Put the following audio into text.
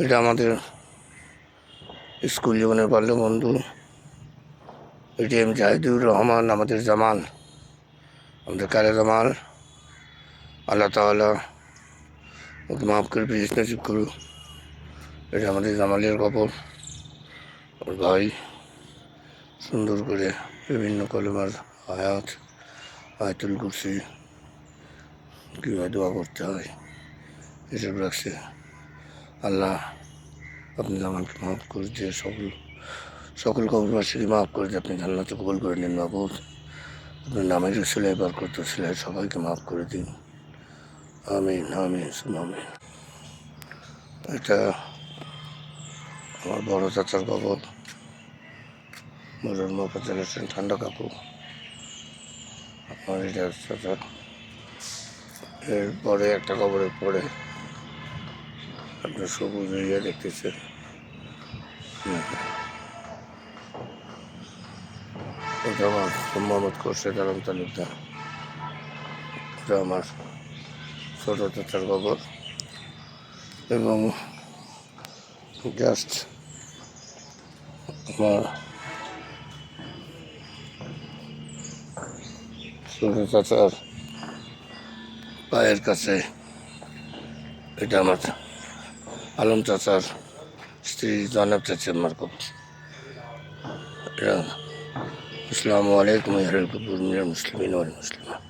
এটা আমাদের স্কুল জীবনের বাল্য বন্ধু এটি এম জাহিদুর রহমান, আমাদের জামাল, আমাদের কারে জামাল, আল্লাহ তাআলা ওকে মাফ করে, প্লিজ নসিব করু এটা আমাদের জামালের খবর ওর ভাই, সুন্দর করে বিভিন্ন কলমার আয়াত, আয়াতুল কুরসি, কীভাবে দোয়া করতে হয়, এসব রাখছে। আল্লাহ আপনি জামালকে মাফ করে দিয়ে সকল সকল কবরবাসীকে মাফ করে দিয়ে আপনি জান্নাতে কবল করে নিন মাহবুদ আপনার নামের ছেলে বার করতে ছেলে সবাইকে মাফ করে দিন। আমিন আমিন আমিন। এটা আমার বড় চাচার কবর মরুর মোফাজ্জল হোসেন, ঠান্ডা কাকু আমার এটা চাচা। এরপরে একটা কবরের পরে আপনার সবুজ ইয়ে দেখতেছেন এটা আমার মোহাম্মদ খোরশেদ আলম তালুকদার। এটা আমার ছোট চাচার কবর এবং জাস্ট আমার ছোট চাচার পায়ের কাছে এটা আমার আলম চাচার স্ত্রী জনাব চাচার মারকত এটা আসসালামু আলাইকুম ইয়াহুল কবুর মিনাল মুসলিমিন, ওয়াল মুসলিমাত